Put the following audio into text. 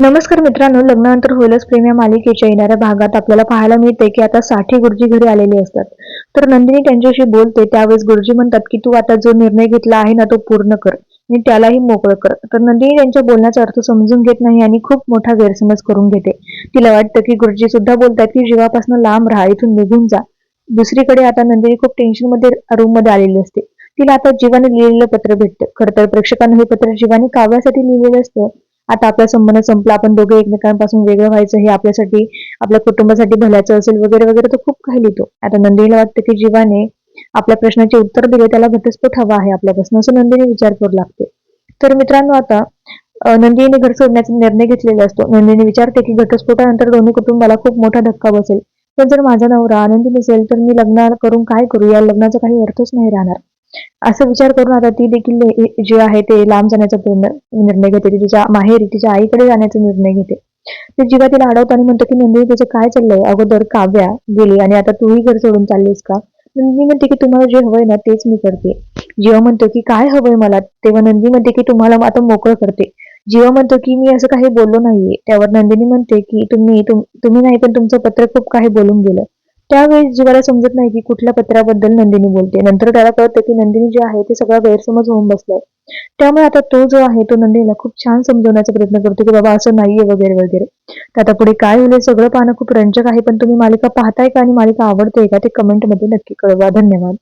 नमस्कार मित्रांनो लग्नानंतर होईलच प्रेम या मालिकेच्या येणाऱ्या भागात आपल्याला पाहायला मिळते की आता साठी गुरुजी घरी आलेले असतात. तर नंदिनी त्यांच्याशी बोलते त्यावेळेस गुरुजी म्हणतात की तू आता जो निर्णय घेतला आहे ना तो पूर्ण कर आणि त्यालाही मोकळं कर. तर नंदिनी त्यांच्या बोलण्याचा अर्थ समजून घेत नाही आणि खूप मोठा गैरसमज करून घेते. तिला वाटतं की गुरुजी सुद्धा बोलतात की जीवापासून लांब राहा इथून निघून जा. दुसरीकडे आता नंदिनी खूप टेन्शनमध्ये रूममध्ये आलेली असते. तिला आता जीवाने लिहिलेलं पत्र भेटतं. खरं तर प्रेक्षकांना हे पत्र जीवाने काव्यासाठी लिहिलेलं असतं. आता आपला संबंध संपला आपण दोघे एकमेकांपासून वेगळं व्हायचं हे आपल्यासाठी आपल्या कुटुंबासाठी भल्याचं असेल वगैरे वगैरे तो खूप काही लिहितो. आता नंदिनीला वाटतं की जीवाने आपल्या प्रश्नाचे उत्तर दिले त्याला घटस्फोट हवा आहे आपल्यापासून असं नंदिनी विचार करू लागते. तर मित्रांनो आता नंदिनीने घर सोडण्याचा निर्णय घेतलेला असतो. नंदिनी विचारते की घटस्फोटानंतर दोन्ही कुटुंबाला खूप मोठा धक्का बसेल. पण जर माझा नवरा आनंदी नसेल तर मी लग्न करून काय करू? या लग्नाचा काही अर्थच नाही राहणार. असा विचार करून आता ती देखील जे आहे ते लांब जाण्याचा पूर्ण निर्णय घेते. तिच्या माहेरी तिच्या आईकडे जाण्याचा निर्णय घेते. ते जिवा तिला अडवतो आणि म्हणतो की नंदिनी तुझं काय चाललंय? अगोदर काव्या गेली आणि आता तूही घर सोडून चाललीस का? नंदिनी म्हणते की तुम्हाला जे हवंय ना तेच मी करते. जेव्हा म्हणतो की काय हवंय मला? तेव्हा नंदी म्हणते की तुम्हाला आता मोकळं करते. जेव्हा म्हणतो की मी असं काही बोललो नाहीये त्यावर नंदिनी म्हणते की तुम्ही तुम्ही नाही पण तुमचं पत्र खूप काही बोलून गेलं. त्यावेळेस जीवाला समजत नाही की कुठल्या पत्राबद्दल नंदिनी बोलते. नंतर त्याला कळतं की नंदिनी जे आहे ते सगळा गैरसमज होऊन बसलाय. त्यामुळे आता तो जो आहे तो नंदिनीला खूप छान समजवण्याचा प्रयत्न करतो की बाबा असं नाहीये वगैरे वगैरे. तर आता पुढे काय होईल सगळं पाहणं खूप रंजक आहे. पण तुम्ही मालिका पाहताय का आणि मालिका आवडते का ते कमेंटमध्ये नक्की कळवा. धन्यवाद.